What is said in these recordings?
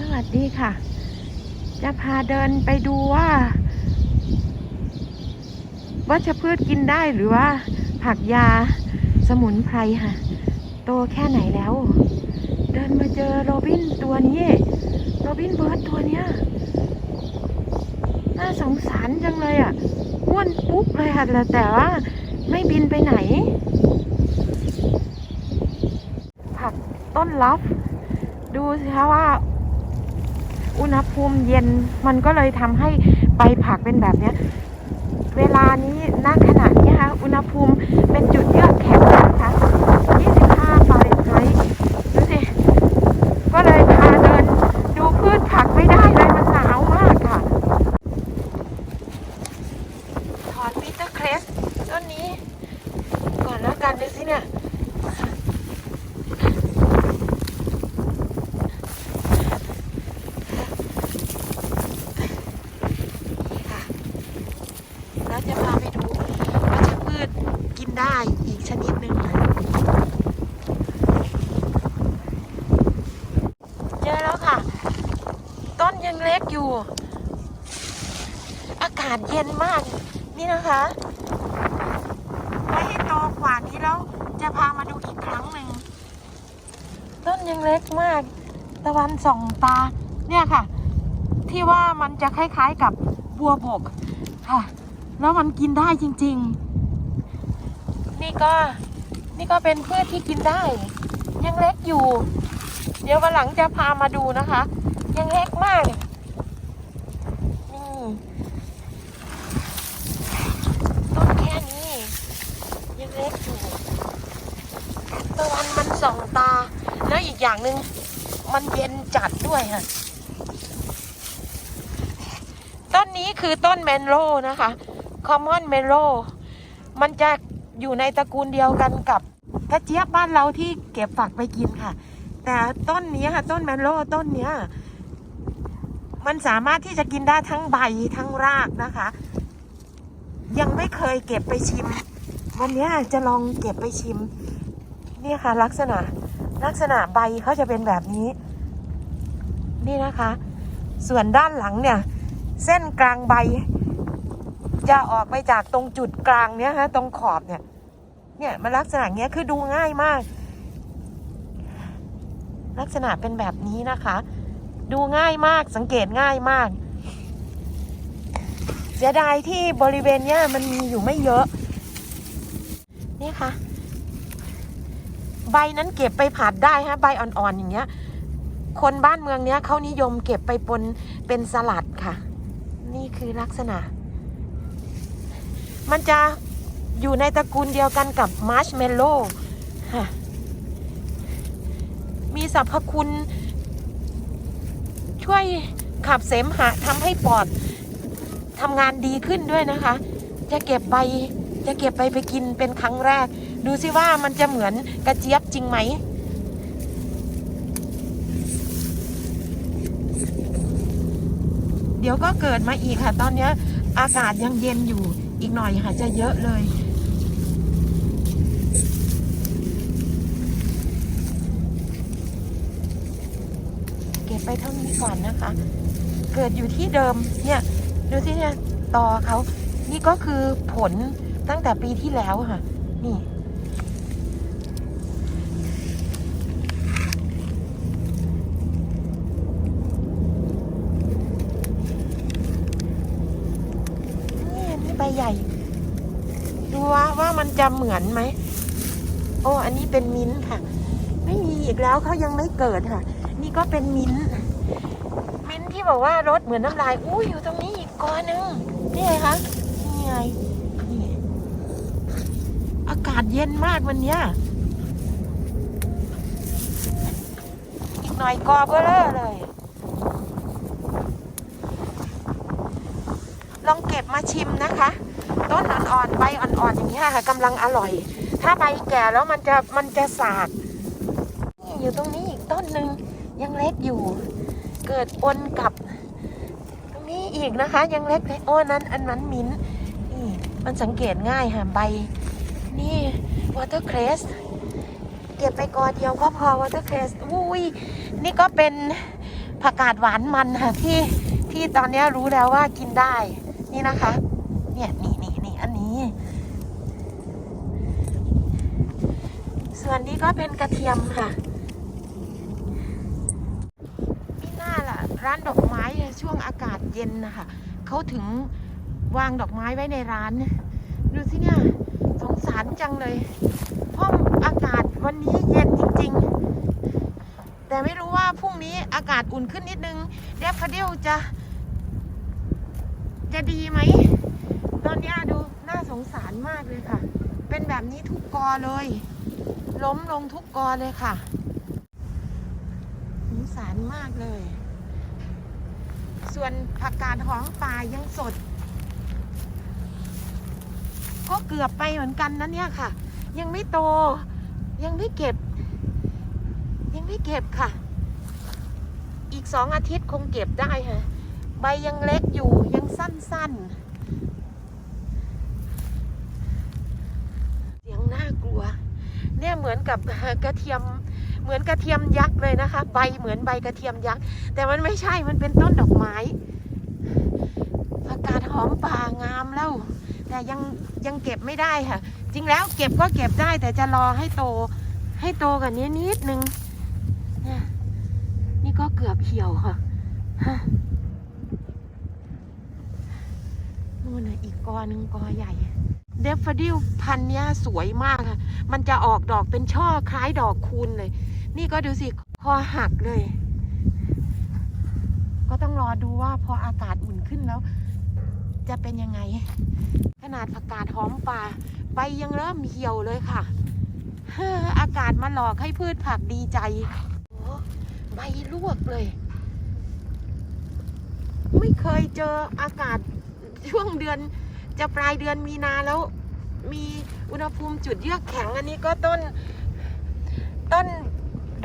สวัสดีค่ะ จะพาเดินไปดูว่าวัชพืชกินได้หรือว่า ผักยาสมุนไพรค่ะ โตแค่ไหนแล้ว เดินมาเจอโรบินตัวนี้โรบินเบิร์ดตัวเนี้ยน่าสงสารจังเลยอะอ้วนปุ๊บเลยค่ะแต่แต่ว่าไม่บินไปไหน ผักต้นลับ ดูสิคะว่า อุณหภูมิเย็นมันก็เลยทำให้ใบผักเป็นแบบเนี้ย เวลานี้ณขณะนี้ค่ะอุณหภูมิเป็นจุดเยือกแข็งนะคะ 25ฟาเรนไฮต์ดูสิ ก็เลยพาเดินดูพืชผักไม่ได้เลยมันหนาวมากค่ะ ถอนวิเตอร์เครสต้นนี้ ก่อนแล้วกันดูสิเนี่ย นี่ค่ะแล้วจะพาไปดูวัชพืชกินได้อีกชนิดหนึ่งค่ะเจอแล้วค่ะ ต้นยังเล็กอยู่ อากาศเย็นมาก นี่นะคะไว้ให้โตกว่านี้แล้วจะพามาดูอีกครั้งหนึ่ง ต้นยังเล็กมาก ตะวันส่องตา เนี่ยค่ะ ที่ว่ามันจะคล้ายๆกับบัวบกค่ะ แล้วมันกินได้จริง ๆ นี่ก็นี่ก็เป็นพืชที่กินได้ ยังเล็กอยู่ เดี๋ยววันหลังจะพามาดูนะคะ ยังเล็กมาก นี่ ต้นแค่นี้ ยังเล็กอยู่ ตะวันมันส่องตา แล้ว อย่างหนึ่งมันเย็นจัดด้วยค่ะต้นนี้คือต้นเมนโลนะคะคอมมอนเมนโลมันจะอยู่ในตระกูลเดียวกันกับกระเจี๊ยบบ้านเราที่เก็บฝักไปกินค่ะ แต่ต้นนี้ค่ะต้นเมนโลต้นเนี้ย มันสามารถที่จะกินได้ทั้งใบทั้งรากนะคะ ยังไม่เคยเก็บไปชิม วันนี้จะลองเก็บไปชิม นี่ค่ะลักษณะ ลักษณะใบเขาจะเป็นแบบนี้ นี่นะคะ ส่วนด้านหลังเนี่ย เส้นกลางใบ จะออกไปจากตรงจุดกลางเนี้ยฮะตรงขอบเนี่ยเนี่ยมันลักษณะเนี้ยคือดูง่ายมาก ลักษณะเป็นแบบนี้นะคะ ดูง่ายมากสังเกตง่ายมากเสียดายที่บริเวณเนี้ยมันมีอยู่ไม่เยอะ นี่ค่ะ ใบนั้นเก็บไปผัดได้ฮะ ใบอ่อนๆอย่างเงี้ย คนบ้านเมืองเนี้ยเขานิยมเก็บไปปนเป็นสลัดค่ะ นี่คือลักษณะ มันจะอยู่ในตระกูลเดียวกันกับมาร์ชเมลโล่ค่ะ มีสรรพคุณ ช่วยขับเสมหะทำให้ปอดทำงานดีขึ้นด้วยนะคะ จะเก็บใบจะเก็บใบไปกินเป็นครั้งแรก ดูสิว่ามันจะเหมือนกระเจี๊ยบจริงไหม เดี๋ยวก็เกิดมาอีกค่ะ ตอนนี้อากาศยังเย็นอยู่อีกหน่อยค่ะจะเยอะเลยเก็บไปเท่านี้ก่อนนะคะ เกิดอยู่ที่เดิม เนี่ย ดูสิเนี่ย ต่อเขา นี่ก็คือผลตั้งแต่ปีที่แล้วค่ะ นี่อันนี้ ใหญ่ ดูว่าว่ามันจะเหมือนไหม โอ้ อันนี้เป็นมิ้นท์ค่ะ ไม่มีอีกแล้วเขายังไม่เกิดค่ะ นี่ก็เป็นมิ้นท์มิ้นท์ที่บอกว่ารสเหมือนน้ำลาย อู้อยู่ตรงนี้อีกก้อนนึงนี่ไงคะนี่ไงนี่อากาศเย็นมากวันเนี้ยอีกหน่อยกอเบลเลอเลย ลองเก็บมาชิมนะคะ ต้นอ่อนๆใบอ่อนๆอย่างนี้ยค่ะกำลังอร่อย ถ้าใบแก่แล้วมันจะมันจะสาดนี่อยู่ตรงนี้อีกต้นหนึ่งยังเล็กอยู่ เกิดปนกับ ตรงนี้อีกนะคะ ยังเล็กเลยโอ้นั้นอันนั้นมิ้นนี่มันสังเกตง่ายค่ะใบ นี่วอเตอร์เครสเก็บไปกอเดียวก็พอวอเตอร์เครสอุ้ยนี่ก็เป็นผักกาดหวานมันค่ะที่ที่ตอนนี้รู้แล้วว่ากินได้ นี่นะคะ เนี่ยนี่นี่นี่อันนี้ ส่วนนี้ก็เป็นกระเทียมค่ะนี่น่าล่ะ ร้านดอกไม้เนี่ยช่วงอากาศเย็นนะคะเขาถึงวางดอกไม้ไว้ในร้าน ดูสิเนี่ยสงสารจังเลยเพราะอากาศวันนี้เย็นจริง ๆ แต่ไม่รู้ว่าพรุ่งนี้อากาศอุ่นขึ้นนิดนึงเดฟฟาเดลจะ จะดีไหม ตอนนี้ดูน่าสงสารมากเลยค่ะ เป็นแบบนี้ทุกกอเลย ล้มลงทุกกอเลยค่ะ สงสารมากเลย ส่วนผักกาดหอมป่ายังสด ก็เกือบไปเหมือนกันนะเนี่ยค่ะ ยังไม่โต ยังไม่เก็บ ยังไม่เก็บค่ะ อีกสองอาทิตย์คงเก็บได้ค่ะ ใบยังเล็กอยู่ยังสั้นๆ เสียงน่ากลัว เนี่ยเหมือนกับกระเทียมเหมือนกระเทียมยักษ์เลยนะคะ ใบเหมือนใบกระเทียมยักษ์แต่มันไม่ใช่มันเป็นต้นดอกไม้ผักกาดหอมป่างามแล้ว แต่ยังยังเก็บไม่ได้ค่ะ จริงแล้วเก็บก็เก็บได้ แต่จะรอให้โตให้โตกว่านี้นิดนึงเนี่ยนี่ก็เกือบเหี่ยวค่ะฮะนู่นน่ะ อีกกอหนึ่งกอใหญ่ เดฟฟดิลพันเนี้ยสวยมากค่ะ มันจะออกดอกเป็นช่อคล้ายดอกคูณเลย นี่ก็ดูสิคอหักเลย ก็ต้องรอดูว่าพออากาศอุ่นขึ้นแล้ว จะเป็นยังไง ขนาดผักกาดหอมป่าใบยังเริ่มเหี่ยวเลยค่ะออากาศมาหลอกให้พืชผักดีใจโอ้ใบลวกเลย ไม่เคยเจออากาศ ช่วงเดือนจะปลายเดือนมีนาแล้ว มีอุณหภูมิจุดเยือกแข็งอันนี้ก็ต้น ต้น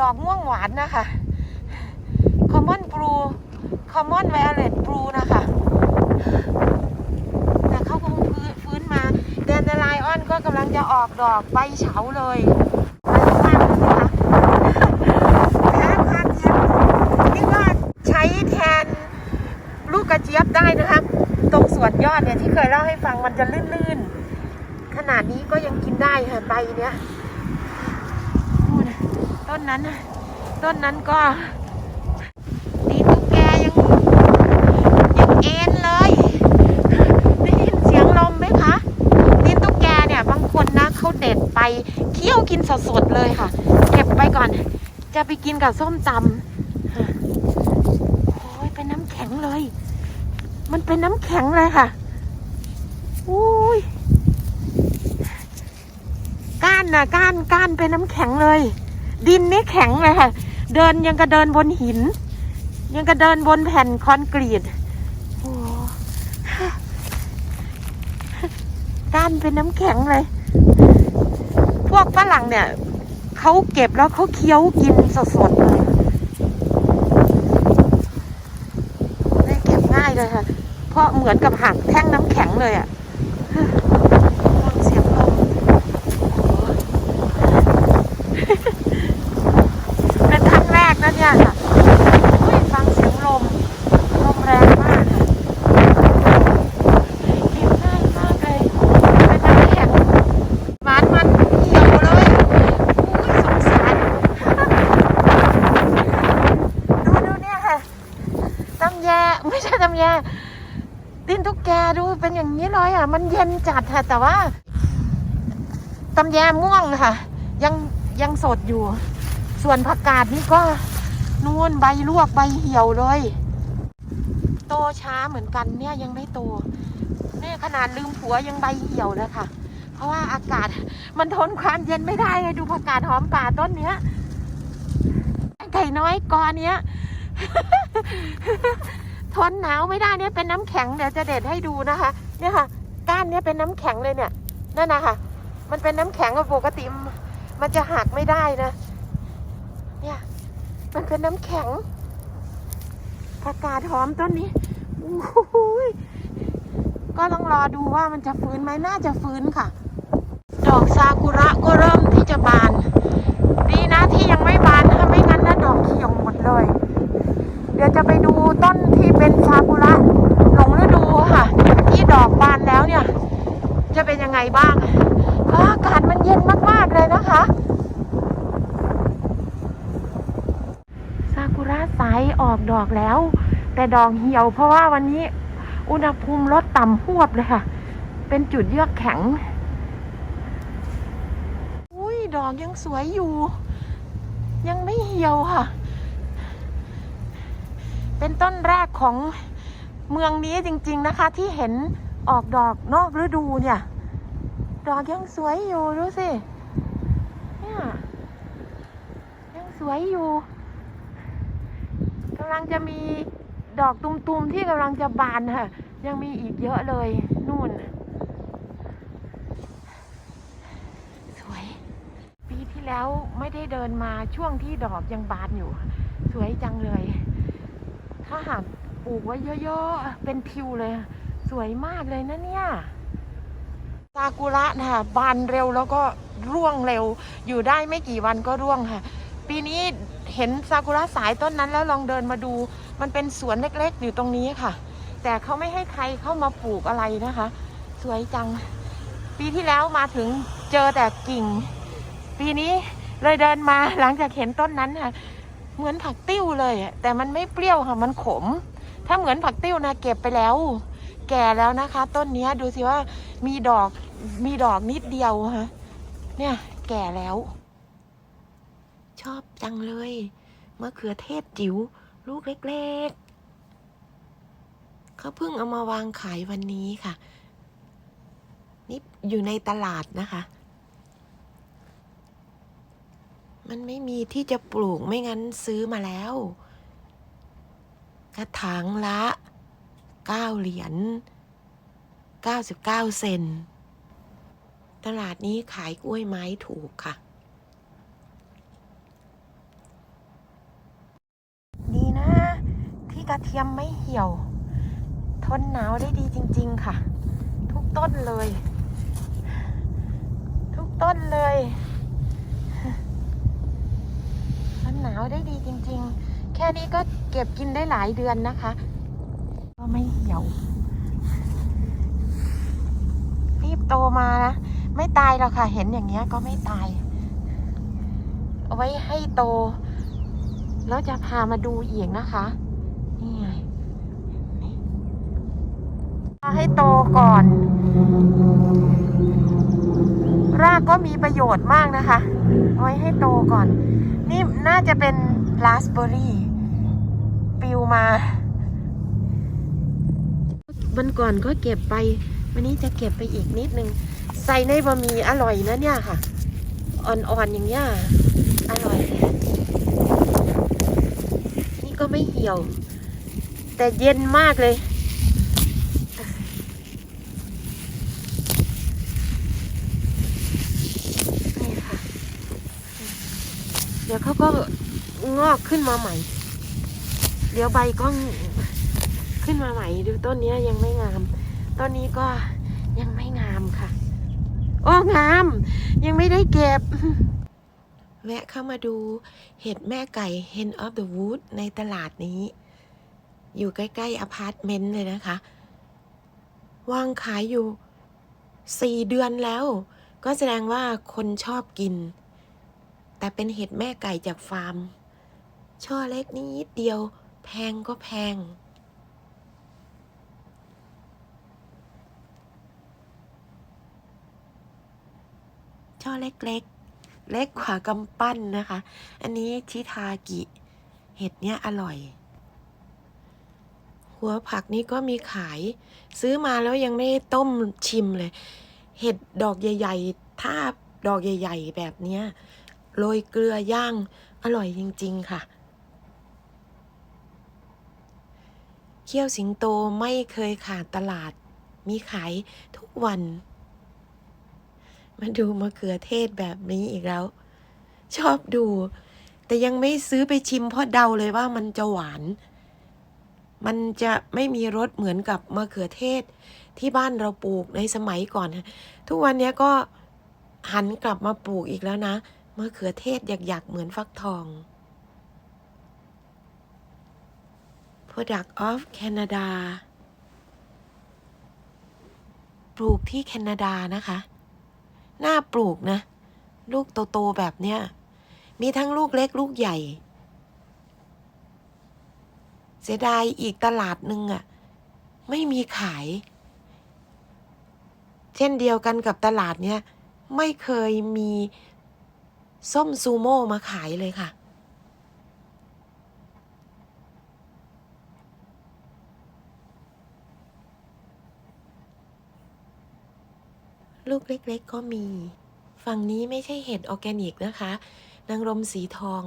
ดอกม่วงหวานนะคะ common blue common violet blue นะคะ แต่เขาคงฟื้นฟื้นมาแดนเดลไลออนก็กำลังจะออกดอกใบเฉาเลยกเลยนะคะแพ้พันเย็นนี่ก็ใช้แทนลูกกระเจี๊ยบได้นะคะตรงส่ วนยอดเนี่ยที่เคยเล่าให้ฟังมันจะลื่นๆ ขนาดนี้ก็ยังกินได้ค่ะใบเนี้ยดูนะต้นนั้นนะต้นนั้นก็ตีนตุ๊กแกยังยังเอ็นเลยได้ยินเสียงลมไหมคะตีนตุ๊กแกเนี่ยบางคนนะเขาเด็ดไปเคี่ยวกินสดๆเลยค่ะ เก็บไปก่อน จะไปกินกับส้มตำค่ะโอ้ยเป็นน้ำแข็งเลย มัน เป็นน้ำแข็งเลยค่ะอุ้ยก้านนะก้านก้านเป็นน้ำแข็งเลย ดินนี่แข็งเลยค่ะ เดินยังกระเดินบนหิน ยังกระเดินบนแผ่นคอนกรีตก้านเป็นน้ำแข็งเลย พวกฝรั่งเนี่ยเขาเก็บแล้วเขาเคี้ยวกินสดๆเลยได้เก็บง่ายเลยค่ะ เพราะเหมือนกับหักแท่งน้ำแข็งเลยอะ่ะฟังเสียงลมโอ้เป็นครั้งแรกนะเนี่ยค่ะอุ้ยฟังเสียงลม ลมแรงมากค่ะเก็บง่ายมากเลยเป็นน้ำแข็งหวานมันเหี่ยวเลยอุ้ยสงสาร ดูดูเนี่ยค่ะตำแยไม่ใช่ตำแย ตีนตุ๊กแกดูเป็นอย่างนี้เลยอะ มันเย็นจัดค่ะ แต่ว่าตำแยม่วงค่ะ ยังยังสดอยู่ ส่วนผักกาดนี่ก็นู่นใบลวกใบเหี่ยวเลย โตช้าเหมือนกันเนี่ยยังไม่โตเนี่ยขนาดลืมผัวยังใบเหี่ยวเลยค่ะ เพราะว่าอากาศมันทนความเย็นไม่ได้ไงดูผักกาดหอมป่าต้นเนี้ยไก่น้อยกอเนี้ย ทนหนาวไม่ได้เนี่ยเป็นน้ำแข็งเดี๋ยวจะเด็ดให้ดูนะคะ เนี่ยค่ะก้านเนี้ยเป็นน้ำแข็งเลยเนี่ยนั่นนะคะมันเป็นน้ำแข็งปกติมันจะหักไม่ได้นะ เนี่ยมันเป็นน้ำแข็งผักกาดหอมต้นนี้อก็ต้องรอดูว่ามันจะฟื้นไหมน่าจะฟื้นค่ะ ดอกซากุระก็เริ่มที่จะบาน ดีนะที่ยังไม่บานถ้าไม่งั้นนะดอกเขียวหมดเลย เดี๋ยวจะไปดูต้นที่เป็นซากุระหลงฤดูค่ะ ที่ดอกบานแล้วเนี่ย จะเป็นยังไงบ้างอ่าอากาศมันเย็นมาก ๆ เลยนะคะ ซากุระสายออก ดอกแล้ว แต่ดอกเหี่ยว เพราะว่าวันนี้อุณหภูมิลดต่ำหวบเลยค่ะ เป็นจุดเยือกแข็ง อุ้ยดอกยังสวยอยู่ ยังไม่เหี่ยวค่ะ เป็นต้นแรกของเมืองนี้จริง ๆนะคะ ที่เห็นออกดอกนอกฤดูเนี่ย ดอกยังสวยอยู่ดูสิเนี่ยยังสวยอยู่ำลังจะมีดอกตุมๆที่กำลังจะบานค่ะ ยังมีอีกเยอะเลยนู่น สวย ปีที่แล้วไม่ได้เดินมาช่วงที่ดอกยังบานอยู่ สวยจังเลย ถ้าหากปลูกไว้เยอะๆ เป็นทิวเลย สวยมากเลยนะเนี่ยซากุระนะคะบานเร็วแล้วก็ร่วงเร็ว อยู่ได้ไม่กี่วันก็ร่วงค่ะ ปีนี้เห็นซากุระสายต้นนั้นแล้วลองเดินมาดู มันเป็นสวนเล็กๆ อยู่ตรงนี้ค่ะ แต่เขาไม่ให้ใครเข้ามาปลูกอะไรนะคะ สวยจัง ปีที่แล้วมาถึงเจอแต่กิ่ง ปีนี้เลยเดินมาหลังจากเห็นต้นนั้นค่ะ เหมือนผักติ้วเลยแต่มันไม่เปรี้ยวค่ะมันขม ถ้าเหมือนผักติ้วนะเก็บไปแล้ว แก่แล้วนะคะ ต้นนี้ดูสิว่ามีดอกมีดอกนิดเดียวฮะเนี่ยแก่แล้ว ชอบจังเลยมะเขือเทศจิ๋วลูกเล็กๆเขาเพิ่งเอามาวางขายวันนี้ค่ะ นี่อยู่ในตลาดนะคะ มันไม่มีที่จะปลูกไม่งั้นซื้อมาแล้ว กระถางละเก้าเหรียญเก้าสิบเก้าเซนตลาดนี้ขายกล้วยไม้ถูกค่ะ ดีนะ ที่ก ระเทียมไม่เหี่ยว ทนหนาวได้ดีจริง ๆ ค่ะ ทุกต้นเลย ทุกต้นเลยทนหนาวได้ดีจริง ๆ แค่นี้ก็เก็บกินได้หลายเดือนนะคะ ก็ไม่เหี่ยว รีบโตมานะ ไม่ตายหรอกค่ะ เห็นอย่างเงี้ยก็ไม่ตาย เอาไว้ให้โตแล้วจะพามาดูอีกนะคะ นี่ไงนี่เอาให้โตก่อน รากก็มีประโยชน์มากนะคะเอาไว้ให้โตก่อน นี่น่าจะเป็นราสเบอร์รี่ปิวมา วันก่อนก็เก็บไป วันนี้จะเก็บไปอีกนิดนึง ใส่ในบะหมี่อร่อยนะเนี่ยค่ะ อ่อนๆอย่างเงี้ย อร่อยเลยนี่ก็ไม่เหี่ยว แต่เย็นมากเลย เดี๋ยวเขาก็งอกขึ้นมาใหม่ เดี๋ยวใบก็ขึ้นมาใหม่ดูต้นนี้ยยังไม่งาม ต้นนี้ก็ยังไม่งามค่ะ โอ้งาม ยังไม่ได้เก็บ แวะเข้ามาดูเห็ดแม่ไก่ Hen of the Wood ในตลาดนี้ อยู่ใกล้ๆอพาร์ตเมนต์เลยนะคะ วางขายอยู่สี่เดือนแล้ว ก็แสดงว่าคนชอบกิน แต่เป็นเห็ดแม่ไก่จากฟาร์ม ช่อเล็กนิดเดียว แพงก็แพง ช่อเล็กๆ เล็กกว่ากำปั้นนะคะ อันนี้ชิทากิ เห็ดเนี้ยอร่อย หัวผักนี้ก็มีขาย ซื้อมาแล้วยังไม่ได้ต้มชิมเลย เห็ดดอกใหญ่ๆถ้าดอกใหญ่ ๆ แบบเนี้ยโรยเกลือย่าง อร่อยจริง ๆ ค่ะ เขี้ยวสิงโตไม่เคยขาดตลาด มีขายทุกวัน มาดูมะเขือเทศแบบนี้อีกแล้ว ชอบดู แต่ยังไม่ซื้อไปชิมเพราะเดาเลยว่ามันจะหวาน มันจะไม่มีรสเหมือนกับมะเขือเทศที่บ้านเราปลูกในสมัยก่อนนะทุกวันนี้ก็หันกลับมาปลูกอีกแล้วนะมะเขือเทศอยากๆเหมือนฟักทอง Product of Canada ปลูกที่แคนาดานะคะน่าปลูกนะ ลูกโต ๆ แบบเนี้ย มีทั้งลูกเล็กลูกใหญ่ เสียดายอีกตลาดหนึ่งอะไม่มีขาย เช่นเดียวกันกับตลาดเนี้ยไม่เคยมีส้มซูโม่มาขายเลยค่ะ ลูกเล็กๆก็มี ฝั่งนี้ไม่ใช่เห็ดออร์แกนิกนะคะ นางรมสีทอง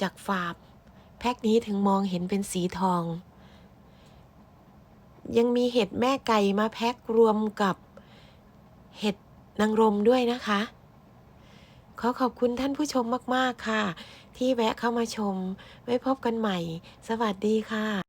จากฟาร์ม พ็คนี้ถึงมองเห็นเป็นสีทอง ยังมีเห็ดแม่ไก่มาแพ็ครวมกับเห็ดนางรมด้วยนะคะ ขอขอบคุณท่านผู้ชมมาก ๆ ค่ะ ที่แวะเข้ามาชม ไว้พบกันใหม่ สวัสดีค่ะ